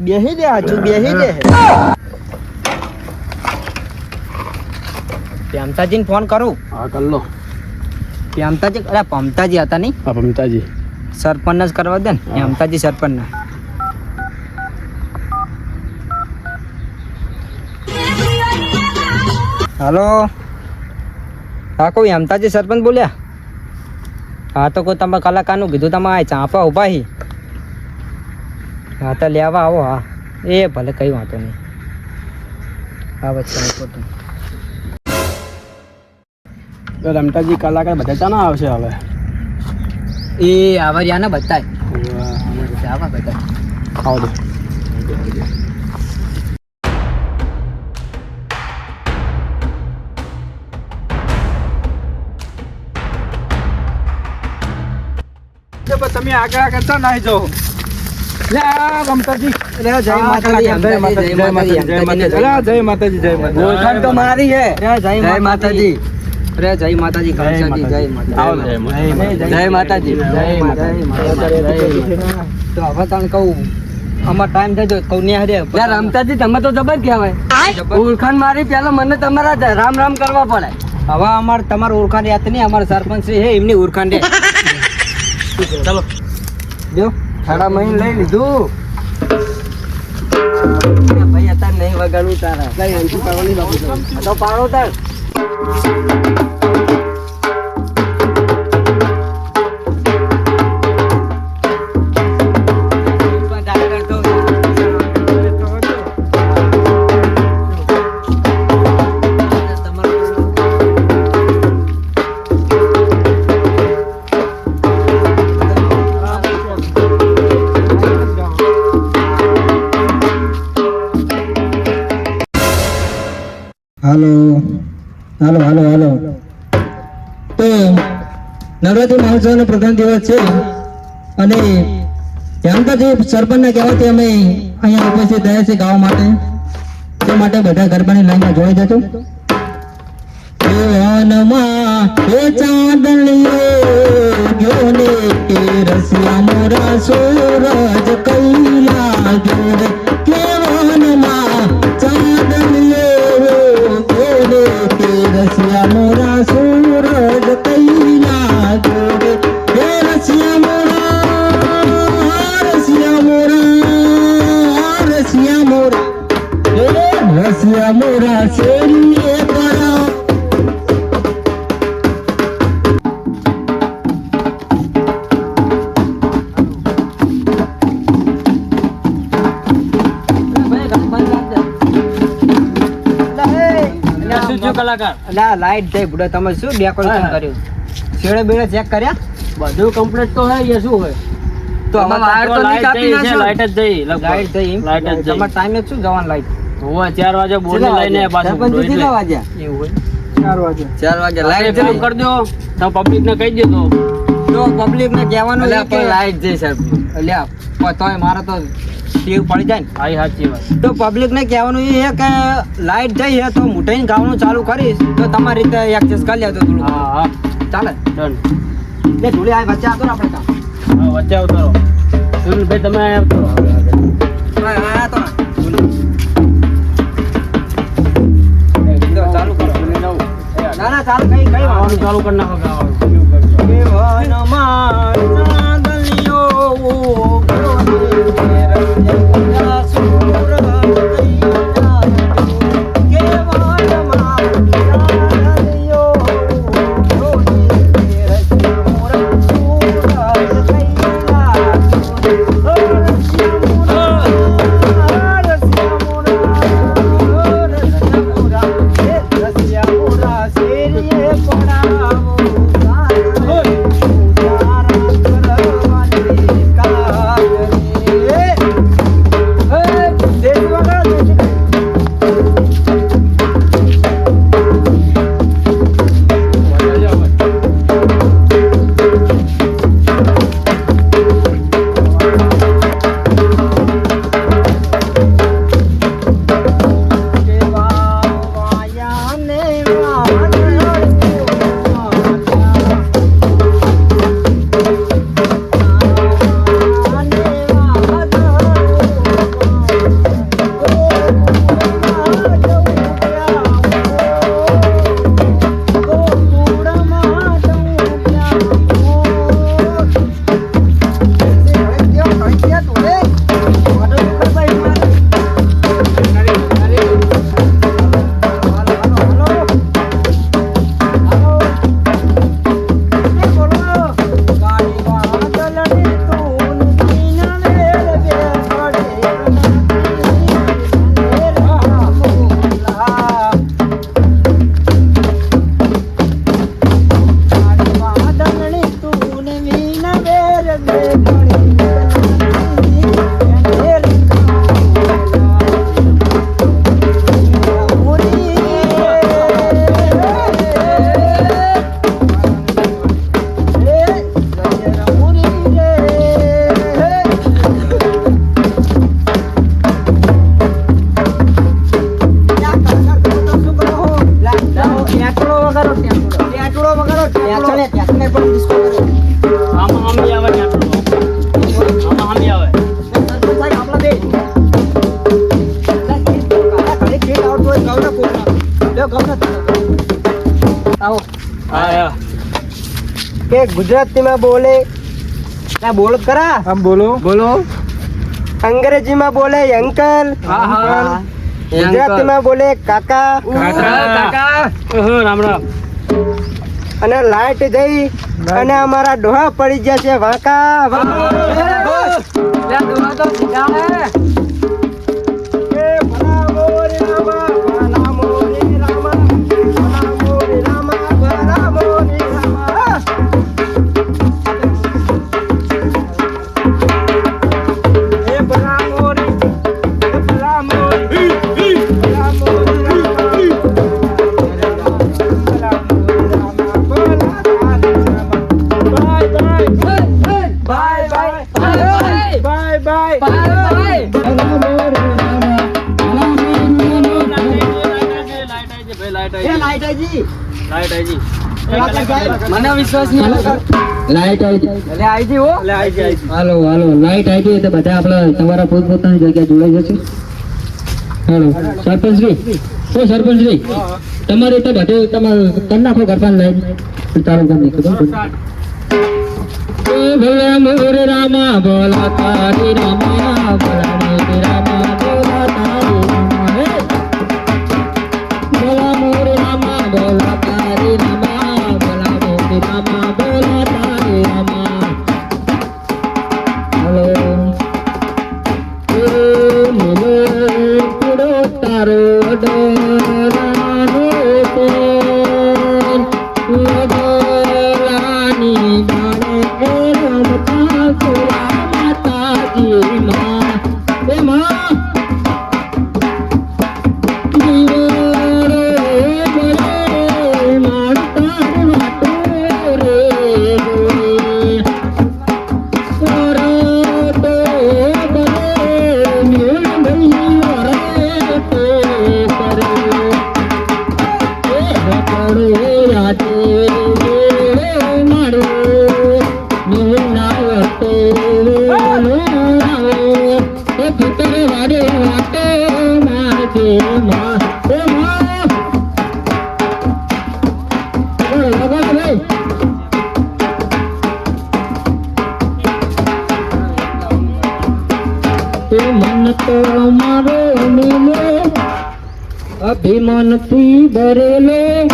બેહી દે આજુ બેહી દે પ્યામતાજીને ફોન કરું? હા કર લો. પ્યામતાજી અરે પમતાજી હતા નહીં? હા પમતાજી સરપંચ જ કરવા દે ને? પ્યામતાજી સરપંચ હાલો. હા કોઈ હેમતાજી સરપંચ બોલ્યા? હા તો કોઈ તમે કલાકારનું કીધું તમે આ ચાંપા ઊભા હી. હા તો લેવા આવો હા. એ ભલે કઈ વાંધો નહીં. હા વચ્ચે રમતાજી કલાકાર બધા ચાના આવશે હવે? એ આવરિયા ને બતાય આવા બધા. આવો જય માતાજી તો હવે તને કહું અમાર ટાઈમ થઈ ગયો કહું ન્યા હરે. યાર રમતાજી તમે તો જબર કહેવાય. ઓળખાણ મારી પેલા મને તમારા જ રામ રામ કરવા પડે. હવે અમાર તમારું ઓળખાણ યાદ નહીં અમારા સરપંચ શ્રી હે એમની ઓળખાણ ચલો. જો સાડા મહિને લઈ લીધું. ભાઈ અત્યારે નહીં વગાડવું તારા. કઈ અંશુ પાડવાની બાબુ પાડો તાર. નવરાત્રી મહોત્સવનો પ્રથમ દિવસ છે. અને જાણતાજી સરપંચને કહેવાથી અમે અહીંયા ઉપસ્થિત થયા છે ગાવા માટે. તે માટે બધા ગરબાની લાઈનમાં જોઈ જજો. એ કે રસિયા મોરા સૂરજ કૈલા કલાકાર અલા લાઈટ જઈ બુડા તમે શું ડેકોરેશન. કર્યું? છેડે બેડે ચેક કર્યા? બધું કમ્પ્લીટ તો હોય એ શું હોય? તો હવે વાયર તો નહીં કાપી નાખશો? લાઈટ જ જઈ લાઈટ જઈ તમારે ટાઈમે શું જવાનું લાઈટ હોવે ચાર વાગે બોર્ડ લઈને પાછું સરપંચ કેટલા વાગ્યા? એવું હોય? ચાર વાગે. લાઈટ ચાલુ કરી દો. તો પબ્લિક ને કહી દેતો તો. પબ્લિક ને કહેવાનું કે લાઈટ જઈ સાહેબ. અલ્યા તોય મારે તો ટેવ પડી જાય ને. આઈ સાચી વાત. તો પબ્લિક ને કહેવાનું એ કે લાઈટ જઈ છે તો મુઠાઈને ગાવાનું ચાલુ કરીશ. તો તમારી રીતે એડજસ્ટ કરી લેજો થોડું હા હા. ચાલે? ડન. આ વચ્ચે આવતો ને આપણે કામ. હા વચ્ચે આવતો સુનિલભાઈ તમે આવતો આ તો ચાલુ કઈ કઈ ગાવાનું ચાલુ કરી નાખો ગાવાનું. કે ગુજરાતીમાં બોલે? ના બોલ કરા. આમ બોલો. બોલો. અંગ્રેજીમાં બોલે અંકલ. હા હા. ગુજરાતીમાં બોલે કાકા. કાકા. રામ રામ. અને લાઈટ ગઈ અને અમારા ડોહા પડી ગયા છે વાંકા. વિશ્વાસ નહીં લાઈટ આવી હાલો હાલો. લાઈટ આવી ગઈ તો બધા આપણે તમારા પોતપોતાની જગ્યા જોડાઈ જશે. હાલો. સરપંચ શ્રી ઓ સરપંચ શ્રી તમારે તો બધે તમારે કરી નાખો ઘરપાન લાઈટ ચાલુ કરી નાખો એ ભલા મોર રામા બોલા તારી રામા બોલા અભિમાનથી ભરેલો.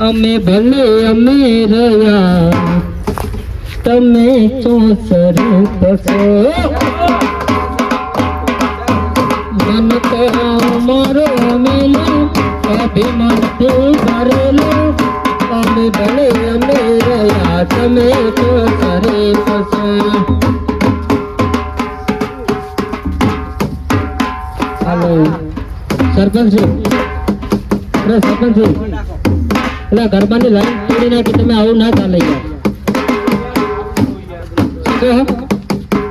અમે ભલે અમે રહ્યા. તમે ચોસર બસો મન તો મારો મેલો. અભિમાનથી ભરેલો. અમે ભલે અમે રહ્યા. તમે ચોસર બસો સરપંચ અરે સરપંચ એટલે ગરબાની લાઈન તમે આવું ના ચાલે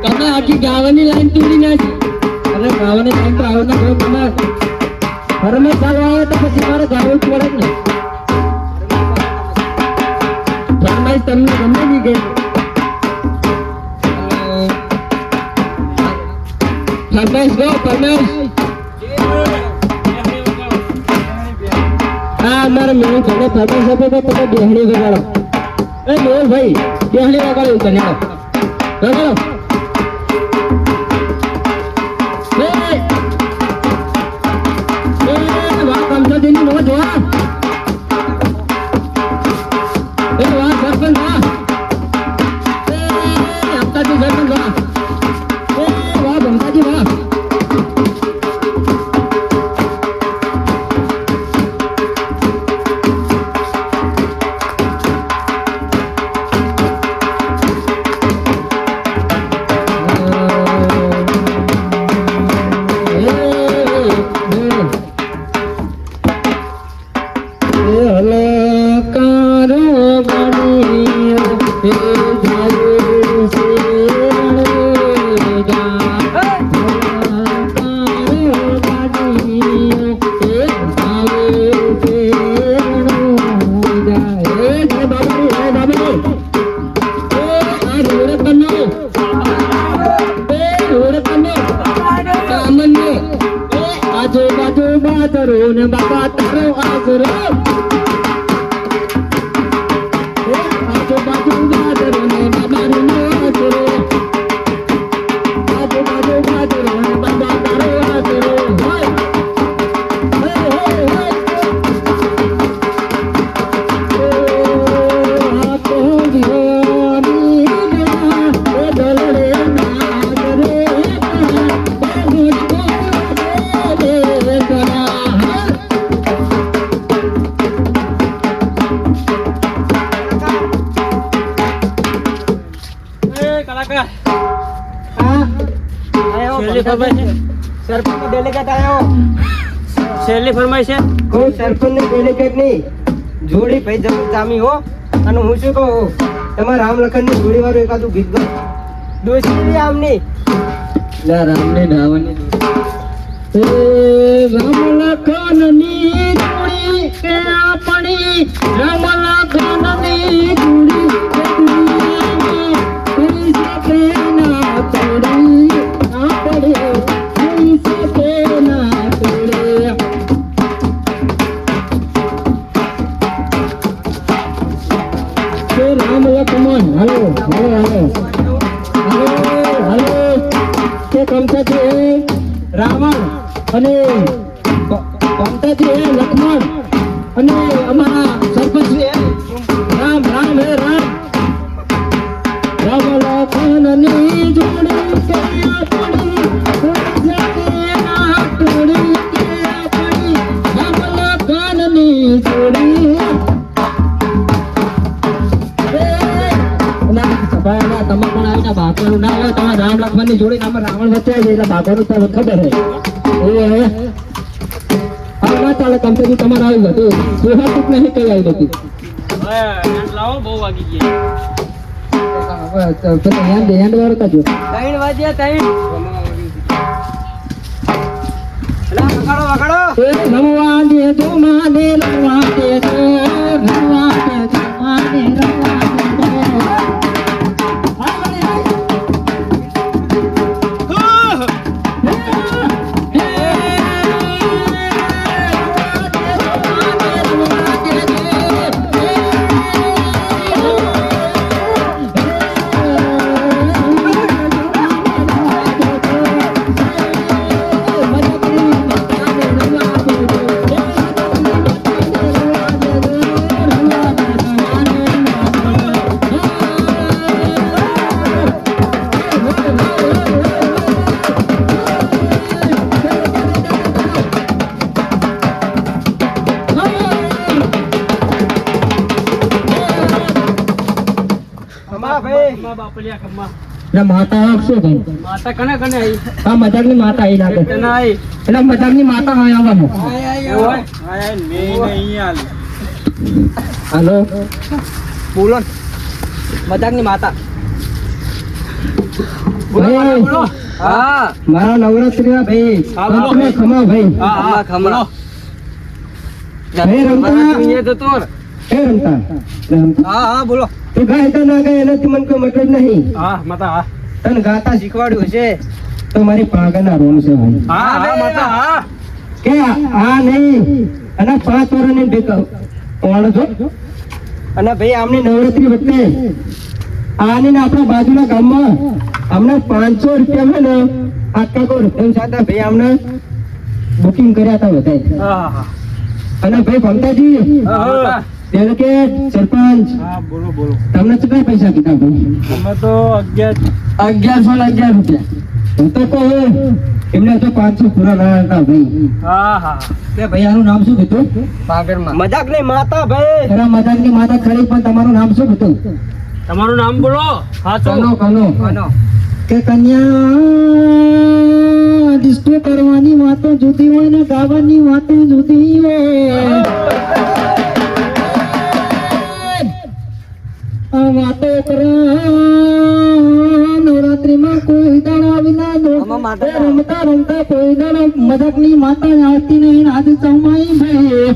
તમે આખી ગાવાની લાઈન તોડી નાખી અરે ઘરમાં ચાલવા આવે તો પછી મારે ગાવું પડે તમને ગમે નહીં ગઈ ફરમાઈશ ગો ફરમાઈશ અમારે મેળું ઘરે ફરમાઈશ આપે તો તમે બેહણી વગાડો. એ મેળ ભાઈ બેહણી વગાડો તને વગાડો. છેલ્લી છે? કોઈ સરપંચ ને ડેલિગેટની જોડી ભાઈ જામી હો. અને હું શું કહું? તમારા રામ લખનની જોડી વાળું એકાદું ગીત ગો દોસ્તી નહીં રામ ને ધાવાની રામ લખનની જોડી કે આપણી રામ લખનની કે કમતાજી રાવણ અને કમતાજી લક્ષ્મણ અને તમે રામ જોડે જોડી રાવણ વચ્ચે એટલે ભાગવાનું તમને ખબર હે એ હવે ના ચાલે કંપની તમારે આવી બધું સુહાતું નહીં કઈ આવી હતી. લાવો બહુ વાગી ગઈ હવે હેન્ડ હેન્ડ વાળો કાઢો ત્રણ વાગ્યા ત્રણ. વગાડો એટલે માતા આવશે ભાઈ માતા કને કને આવી આ મજાકની માતા આવી લાગે. એટલે આવી ની માતા આવે આવવાનું. ઓય આય મેં નહીં આલ. હાલો. બોલો ને. મજાકની માતા. હા. મારા નવરાત્રીના ભાઈ. હા. તમે ખમા ભાઈ. હા હા ખમા ભાઈ તો રમતા? રમતા? હા હા બોલો. તું ગાય તો ના ગાય એનાથી મને કોઈ મતલબ નહીં. હા માતા હા. તને ગાતા શીખવાડ્યું છે તો મારી પાગના રોમ છે ભાઈ. હા હા માતા હા. કે આ નહીં. અને પાંચ વર્ષની ભેગ કોણ છો? અને ભાઈ આમની નવરાત્રી વખતે આની ને આપણા બાજુના ગામમાં અમને પાંચસો રૂપિયા છે ને આટલા કોઈ રૂપિયા સાથે ભાઈ અમને બુકિંગ કર્યા હતા બધા હા હા અને ભાઈ ભમતાજી હા. ડેલિકેટ સરપંચ. હા બોલો બોલો. તમને કેટલા પૈસા કીધા ભાઈ અમે તો અગિયાર. અગિયારસો ને અગિયાર રૂપિયા. હું તો કહું એમને તો પાંચસો પૂરા ના હતા ભાઈ. હા હા કે ભાઈ આનું નામ શું કીધું? મજાક નહીં માતા ભાઈ. ખરા મજાકની માતા ખરી પણ તમારું નામ શું કીધું? તમારું નામ બોલો. હા તો. કનો કનો. કે કન્યા ડિસ્કો કરવાની વાતો જુદી હોય ને ગાવાની વાતો જુદી હોય. આ વાતો કરવા નવરાત્રીમાં કોઈ દાડા વિના રમતા રમતા કોઈ મજાકની માતા આવતી નહીં. આજ સમાઈ ભાઈ.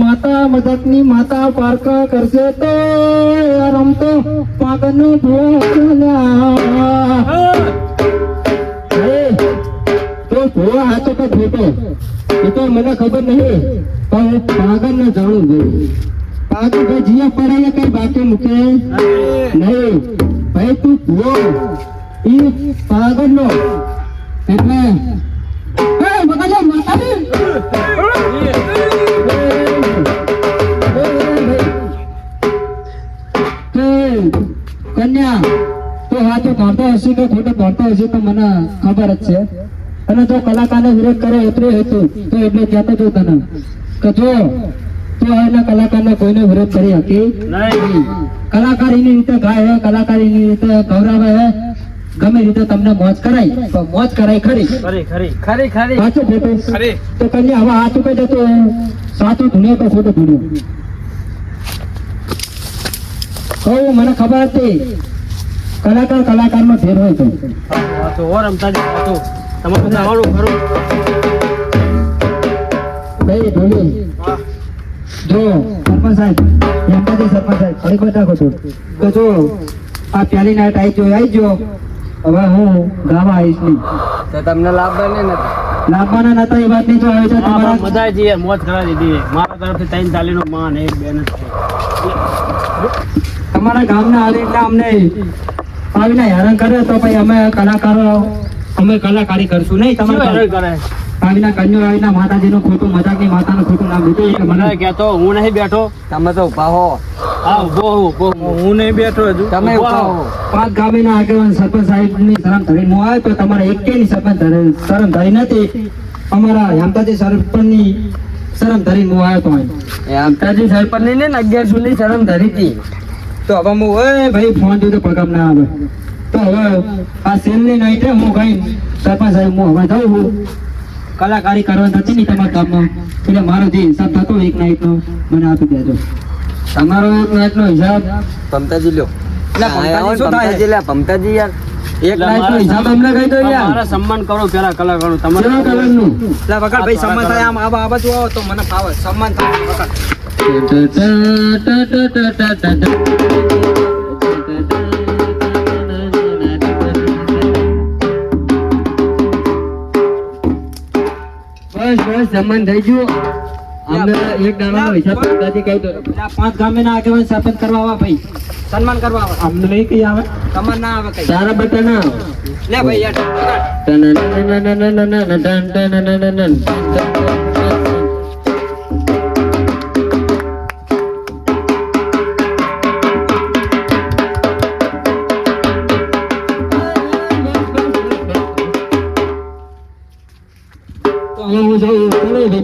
માતા મદકની માતા પારકા કરશે તો રમતો પાગનો ભોગ તો હાથો તો ફોટો એ તો મને ખબર નહીં, પણ હું પાગલ ને જાણું છું. પાગલ ભાઈ જીયા પડે કઈ બાકી મૂકે? નહીં. ભાઈ, તું ભૂલો ઈ પાગલ નો એટલે કન્યા, તો હાથો કાઢતો હશે કે ખોટો કાઢતો હશે તો મને ખબર જ છે. અને જો કલાકારનો વિરોધ કરે એટલે હતું તો એટલે કહેતો છું તને કે જો તો એના કલાકારને કોઈને વિરોધ કરી હતી નહીં. કલાકાર એની રીતે ગાય કલાકાર એની રીતે ગૌરવે ગમે રીતે તમને મોજ કરાય તો મોજ કરાય ખરી. ખરી ખરી. ખરી ખરી. સાચું ખોટું ખરી. તો કન્યા હવે હાથ ઉપર જતો સાચું ધૂણ્યો તો ખોટું ધૂણ્યો કહું મને ખબર હતી. કલાકાર કલાકારમાં ફેર હોય તો. રમતા રમતાજી તો તમારે ખરું ભાઈ ઢોલી જો સરપંચ સાહેબ સરપંચ સાહેબ ફરી નાખો છો તો જો આ પહેલી આવી જો આવી જો હવે હું ગાવા આવીશ નહીં. તો તમને લાભ બને ને લાવવાના નતા એ વાત નહીં જો આવે છે તમારા બધા જ કરાવી દીધી. મારા તરફથી ત્રણ તાલીનો માન એક બેન તમારા ગામના હાલ એટલે અમને આવીને હેરાન કરે તો પછી અમે કલાકારો અમે કલાકારી કરશું નહીં તમારે આવીના કન્યો આવીના માતાજીનું ખોટું મજાકની માતાનું ખોટું નામ લીધું એટલે મને? કહેતો હું નહીં બેઠો. તમે તો ઊભા હો. હા ઊભો હું ઊભો હું. નહીં બેઠો હજુ. તમે ઊભા હો. પાંચ ગામીના આગેવાન સરપંચ સાહેબની શરમ ધરી. હું આવ્યો તો તમારે એકેયની સરપંચ ધરી- શરમ ધરી નથી. અમારા હેમતાજી સરપંચની શરમ ધરી હું આવ્યો તો. એ આમતાજી ને અગિયાર સુધી શરમ ધરી હતી. તો હવે હું ઓય ભાઈ ફોન જોતો પગામ ના આવે. તો હવે આ સેલની નાઈટે હું કઈ સરપંચ સાહેબ હું હવે જાઉં છું. કલાકારી કરવા નથી ને તમારા કામમાં. એટલે મારો જે હિસાબ થતો એક નાઈટનો મને આપી દેજો. તમારો એક નાઈટનો હિસાબ? પમતાજી લ્યો. એટલે પમતાજી યાર. એક એટલે હિસાબ અમને કહી દો યાર. મારા સન્માન કરો પેલા કલાકારો કેવા તમારે કલરનું વગર ભાઈ સન્માન થાય. આમ આ બાજુ આવો તો મને ફાવે. સન્માન થાય વગર બસ બસ સન્માન થઈ ગયું અમને એક દાડાનો હિસાબ પંચાયતી કહી દો આ પાંચ ગામેના આગેવાન સરપંચ કરવા આવા ભાઈ સન્માન કરવા આવે અમને નહીં કઈ આવે તમાર ના આવે કઈ તારા બટા ના લે ભાઈ યાર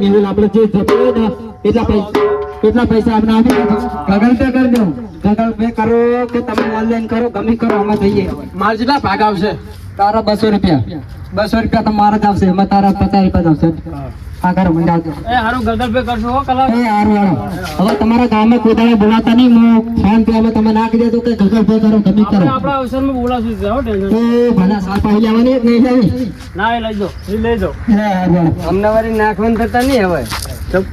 મેહુલ આપણે જે થતું ને એટલા પૈસા કેટલા પૈસા આપણે આપી ગગલ પે કરી દો ગગલ પે કરો કે તમે ઓનલાઈન કરો ગમે કરો અમે થઈએ. મારે જેટલા ભાગ આવશે? તારા બસો રૂપિયા. બસો રૂપિયા તો મારા જ આવશે એમાં તારા પચાસ રૂપિયા જ આવશે. હા કરો એ હારું ગગલ પે કરશો હો કલા એ હારું હારું. હવે તમારા ગામે કોઈ બોલાતા નહીં હું ફોન પે અમે તમે નાખી દેજો કે ગગલ પે કરો ગમે કરો. આપણે અવસરમાં બોલાશું જ, ટેન્શન. એ ભલા સાત પાછી લેવાની જ નહીં લેવી ના એ લઈ જાઓ એ લઈ જાઓ. હે હારું હારું. અમને વારી નાખવાનું થતા નહીં હવે. ચપ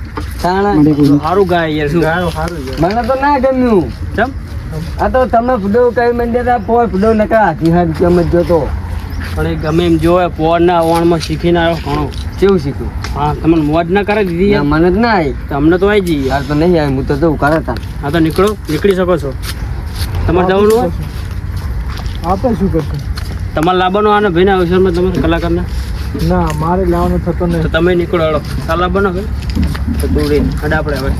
તાણા હારું ગાય યાર શું? હારું સારું મને તો ના ગમ્યું. ચમ. આ તો તમે ફૂડો કઈ મંડ્યા હતા પોર ફૂડો નકા હાથી હાથ કેમ જ જોતો. પણ એ ગમે એમ જોવે પોરના ઓણમાં શીખીને આવ્યો ઘણો. કેવું શીખ્યું? હા તમને મોજ ના કરે દીધી મને જ ના આવી તમને તો આવી જઈએ યાર તો નહીં આવી હું તો જવું કરે તા હા તો નીકળો નીકળી શકો છો. તમારે જવાનું હોય? આપણે શું કરશું? તમારે લાવવાનો આને? ભાઈના અવસરમાં તમારે કલાકારને? ના મારે લાવવાનો થતો તો તમે નીકળો હળો કાલ લાવવાનો ભાઈ તો તું રે અડા આપણે હવે.